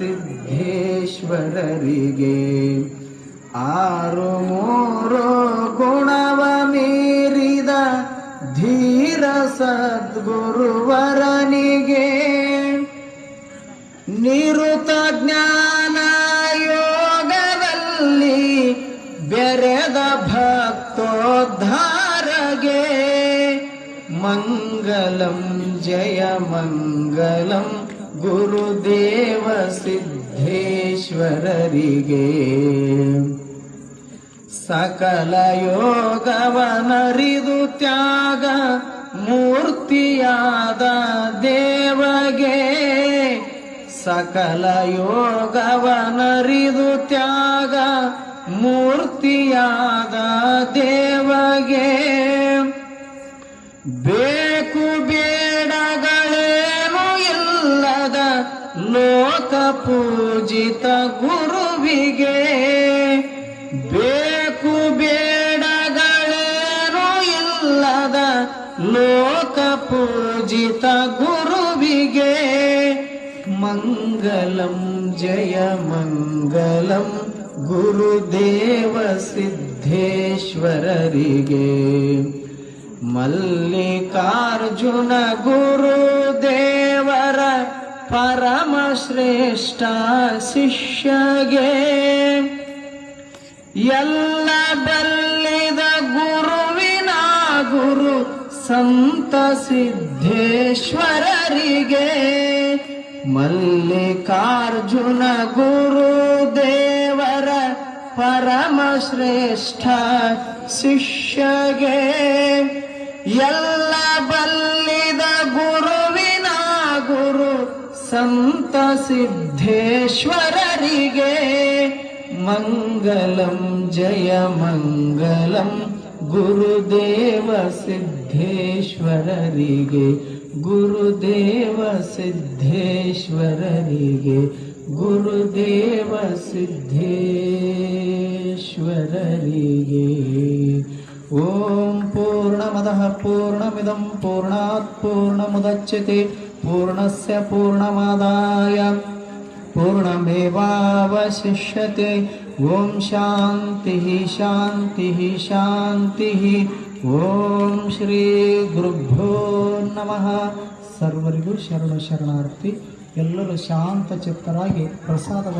ಸಿದ್ದೇಶ್ವರರಿಗೆ ಆರು ಮೂರು ಗುಣವ ಮೀರಿದ ಧೀರ ಸದ್ಗುರುವರನಿಗೆ ನಿರುತ ಜ್ಞಾನ ಯೋಗದಲ್ಲಿ ಬೆರೆದ ಭಕ್ತೋದ್ಧಾರಗೆ ಮಂಗಲಂ ಜಯ ಮಂಗಲಂ. ಗುರುದೇವ ಸಿದ್ಧೇಶ್ವರರಿಗೆ ಸಕಲ ಯೋಗವನರಿದು ತ್ಯಾಗ ಮೂರ್ತಿಯಾದ ದೇವಗೆ. ಸಕಲ ಯೋಗವನರಿದು ತ್ಯಾಗ ಮೂರ್ತಿಯಾದ ದೇವಗೆ. ಬೇಕು ಲೋಕ ಪೂಜಿತ ಗುರುವಿಗೆ ಬೇಕು ಬೇಡಗಳೇನು ಇಲ್ಲದ ಲೋಕ ಪೂಜಿತ ಗುರುವಿಗೆ ಮಂಗಲಂ ಜಯ ಮಂಗಲಂ ಗುರುದೇವ ಸಿದ್ದೇಶ್ವರರಿಗೆ ಮಲ್ಲಿಕಾರ್ಜುನ ಗುರುದೇವರ ಪರಮ ಶ್ರೇಷ್ಠ ಶಿಷ್ಯಗೆ ಎಲ್ಲ ಬಲ್ಲಿದ ಗುರುವಿನ ಗುರು ಸಂತ ಸಿದ್ದೇಶ್ವರರಿಗೆ ಮಲ್ಲಿಕಾರ್ಜುನ ಗುರುದೇವರ ಪರಮ ಶ್ರೇಷ್ಠ ಶಿಷ್ಯಗೆ ಎಲ್ಲ ಸಂತ ಸಿದ್ದೇಶ್ವರರಿಗೆ ಮಂಗಲಂ ಜಯ ಮಂಗಲಂ ಗುರುದೇವ ಸಿದ್ದೇಶ್ವರರಿಗೆ ಗುರುದೇವ ಸಿದ್ದೇಶ್ವರರಿಗೆ ಗುರುದೇವ ಸಿದ್ದೇಶ್ವರರಿಗೆ ಓಂ ಪೂರ್ಣಮದಃ ಪೂರ್ಣಮಿದಂ ಪೂರ್ಣಾತ್ ಪೂರ್ಣಮುದಚ್ಯತೆ ಪೂರ್ಣಸ್ಯ ಪೂರ್ಣಮಾದಾಯ पूर्णमेवावशिष्यते ॐ शान्तिः शान्तिः शान्तिः ॐ ಶ್ರೀಗುರುಭ್ಯೋ ನಮಃ ಸರ್ವರಿಗೂ ಶರಣ ಶರಣಾರ್ಥಿ ಎಲ್ಲರೂ ಶಾಂತ ಚಿತ್ತರಾಗಿ ಪ್ರಸಾದವನ್ನು